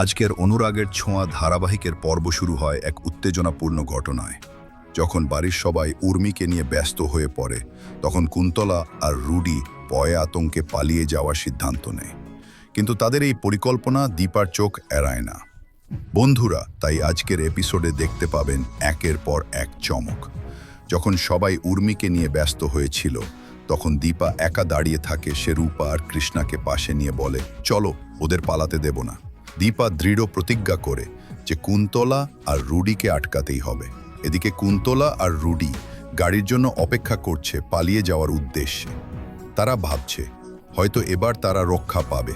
আজকের অনুরাগের ছোঁয়া ধারাবাহিকের পর্ব শুরু হয় এক উত্তেজনাপূর্ণ ঘটনায়। যখন বাড়ির সবাই উর্মিকে নিয়ে ব্যস্ত হয়ে পড়ে, তখন কুন্তলা আর রুডি পয়ে আতঙ্কে পালিয়ে যাওয়ার সিদ্ধান্ত নেয়। কিন্তু তাদের এই পরিকল্পনা দীপার চোখ এড়ায় না। বন্ধুরা, তাই আজকের এপিসোডে দেখতে পাবেন একের পর এক চমক। যখন সবাই উর্মিকে নিয়ে ব্যস্ত হয়েছিল, তখন দীপা একা দাঁড়িয়ে থাকে সে রূপা আর কৃষ্ণাকে পাশে নিয়ে বলে, চলো, ওদের পালাতে দেব না। দীপা দৃঢ় প্রতিজ্ঞা করে যে কুন্তলা আর রুডিকে আটকাতেই হবে। এদিকে কুন্তলা আর রুডি গাড়ির জন্য অপেক্ষা করছে পালিয়ে যাওয়ার উদ্দেশ্যে। তারা ভাবছে, হয়তো এবার তারা রক্ষা পাবে,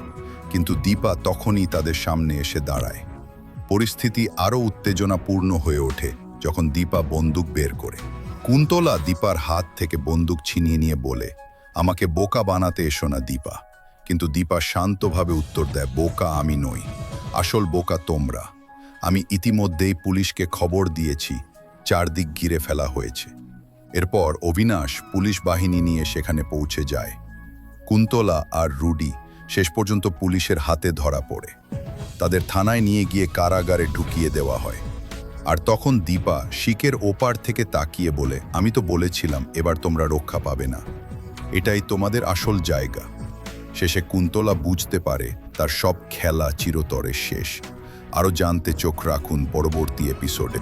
কিন্তু দীপা তখনই তাদের সামনে এসে দাঁড়ায়। পরিস্থিতি আরও উত্তেজনাপূর্ণ হয়ে ওঠে যখন দীপা বন্দুক বের করে। কুন্তলা দীপার হাত থেকে বন্দুক ছিনিয়ে নিয়ে বলে, আমাকে বোকা বানাতে এসো না দীপা। কিন্তু দীপা শান্তভাবে উত্তর দেয়, বোকা আমি নই। আসল বোকা তোমরা। আমি ইতিমধ্যেই পুলিশকে খবর দিয়েছি, চারদিক ঘিরে ফেলা হয়েছে। এরপর অবিনাশ পুলিশ বাহিনী নিয়ে সেখানে পৌঁছে যায়। কুন্তলা আর রুডি শেষ পর্যন্ত পুলিশের হাতে ধরা পড়ে। তাদের থানায় নিয়ে গিয়ে কারাগারে ঢুকিয়ে দেওয়া হয়। আর তখন দীপা শিকের ওপার থেকে তাকিয়ে বলে, আমি তো বলেছিলাম, এবার তোমরা রক্ষা পাবে না। এটাই তোমাদের আসল জায়গা। শেষে কুন্তলা বুঝতে পারে তার সব খেলা চিরতরে শেষ। আরও জানতে চোখ রাখুন পরবর্তী এপিসোডে